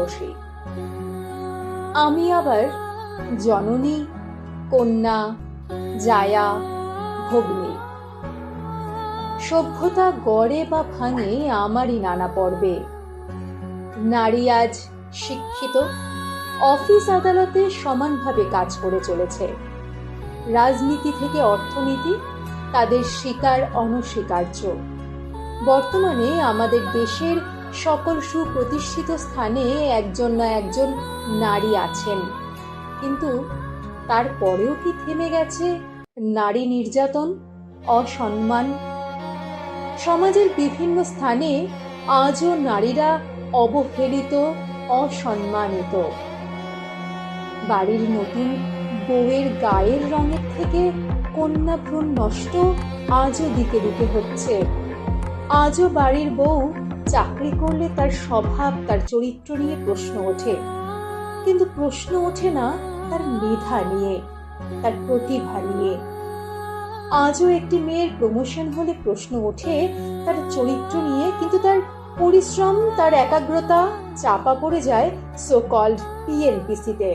বসি। আমি আবার জননী, কন্যা, জায়া, ভগ্নী। সভ্যতা গড়ে বা ভাঙে আমারই নানা পর্বে। নারী আজ শিক্ষিত, অফিস আদালতে সমানভাবে কাজ করে চলেছে। রাজনীতি থেকে অর্থনীতি, তাদের স্বীকার অনস্বীকার্য। বর্তমানে আমাদের দেশের সকল সুপ্রতিষ্ঠিত স্থানে একজন না একজন নারী আছেন। কিন্তু তারপরেও কি থেমে গেছে নারী নির্যাতন, অসম্মান? সমাজের বিভিন্ন স্থানে আজও নারীরা অবহেলিত, অসম্মানিত। বাড়ির নতুন বউয়ের গায়ের রঙের থেকে কন্যা ভ্রূণ নষ্ট আজও দিকে দিকে হচ্ছে। আজও বাড়ির বউ চাকরি করলে তার স্বভাব, তার চরিত্র নিয়ে প্রশ্ন ওঠে। কিন্তু প্রশ্ন ওঠে না তার মেধা নিয়ে, তার প্রতিভা নিয়ে। আজও একটি মেয়ের প্রমোশন হলে প্রশ্ন ওঠে তার চরিত্র নিয়ে, কিন্তু তার পরিশ্রম, তার একাগ্রতা চাপা পড়ে যায় সো কল্ড পিএনপিসিতে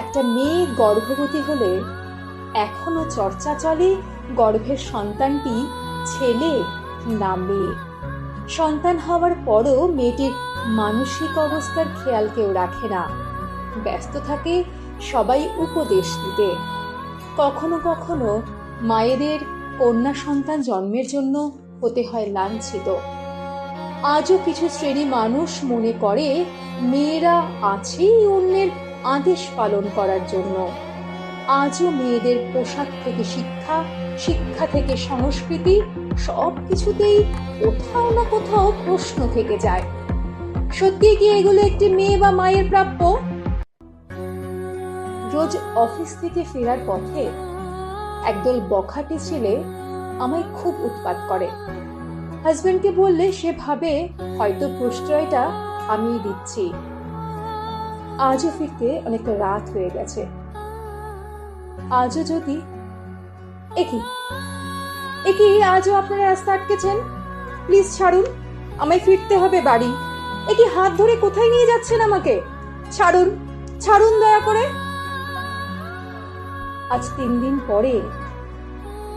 একটা মেয়ে গর্ভবতী হলে এখনও চর্চা চলে, গর্ভের সন্তানটি ছেলে না মেয়ে সন্তান হওয়ার পরও মেয়েটির মানসিক অবস্থার খেয়াল কেউ রাখে না। ব্যস্ত থাকে, সবাই উপদেশ দিতে। কখনো কখনো মায়েদের কন্যা সন্তান জন্মের জন্য হতে হয় লাঞ্ছিত। আজও কিছু শ্রেণি মানুষ মনে করে, মেয়েরা আছেই অন্যের আদেশ পালন করার জন্য। আজও মেয়েদের পোশাক থেকে শিক্ষা শিক্ষা থেকে সংস্কৃতি সব কিছুতেই কোথাও না কোথাও প্রশ্ন থেকে যায়। সত্যি কি এগুলো একটি মেয়ে বা মায়ের প্রাপ্য? রোজ অফিস থেকে ফেরার পথে একদল বখাটে ছেলে আমায় খুব উৎপাত করে। হাজবেন্ডকে বললে সে ভাবে, হয়তো প্রশ্রয়টা আমি দিচ্ছি। আজও ফিরতে অনেকটা রাত হয়ে গেছে। আজও যদি একই একই আজও আপনারা রাস্তা আটকেছেন? প্লিজ ছাড়ুন, আমায় ফিরতে হবে বাড়ি। একই হাত ধরে কোথায় নিয়ে যাচ্ছেন আমাকে? ছাড়ুন ছাড়ুন দয়া করে। আজ তিন দিন পরে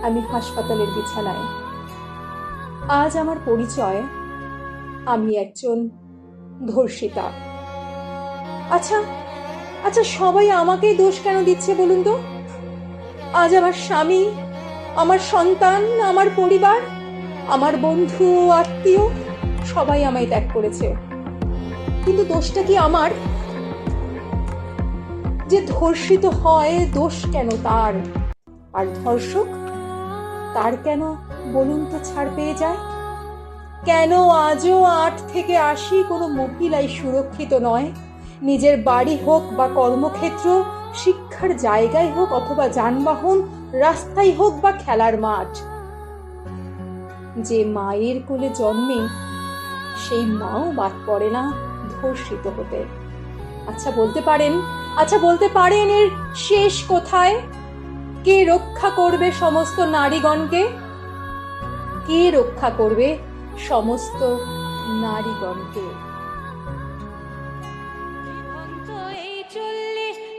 আমি হাসপাতালের বিছানায়। আজ আমার পরিচয়, আমি একজন ধর্ষিতা। আচ্ছা আচ্ছা সবাই আমাকেই দোষ কেন দিচ্ছে বলুন তো? আজ আমার স্বামী আমার সন্তান, আমার পরিবার, আমার বন্ধু, আত্মীয়, সবাই আমায় ত্যাগ করেছে। কিন্তু দোষটা কি আমার? যে ধর্ষিত হয়, দোষ কেন তার? আর ধর্ষক, তার কেন বলুন তো ছাড় পেয়ে যায়? কেন আজও আট থেকে আশি কোনো মহিলাই সুরক্ষিত নয়? নিজের বাড়ি হোক বা কর্মক্ষেত্র শিক্ষার জায়গায় হোক অথবা যানবাহন, রাস্তায় হোক বা খেলার মাঠ। যে মায়ের কোলে জন্মে, সেই মাও বাদ পড়ে না ধর্ষিত হতে। আচ্ছা বলতে পারেন আচ্ছা বলতে পারেন এর শেষ কোথায়? কে রক্ষা করবে সমস্ত নারীগণকে? কে রক্ষা করবে সমস্ত নারীগণকে?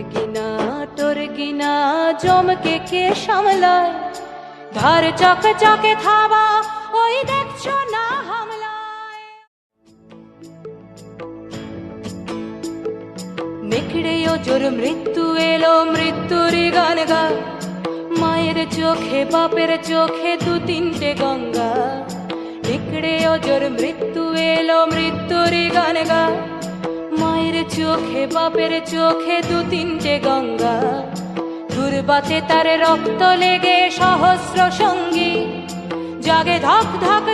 মন্দি দুর্গিনা টর্গিনা জমকে কে সামলায়? ধার চকে চকে থাবা, ওই দেখছ না হামলায়। জোর মৃত্যু এলো মৃত্যুরই গান গা। মায়ের চোখে, বাপের চোখে দু তিনটে গঙ্গা। নেকড়ে ও জোর মৃত্যু এলো মৃত্যুরই গান গা। মায়ের চোখে, বাপের চোখে দু তিনটে গঙ্গা। দুর্বাতে তার রক্ত লেগে সহস্র সঙ্গী। জাগে ধক ধক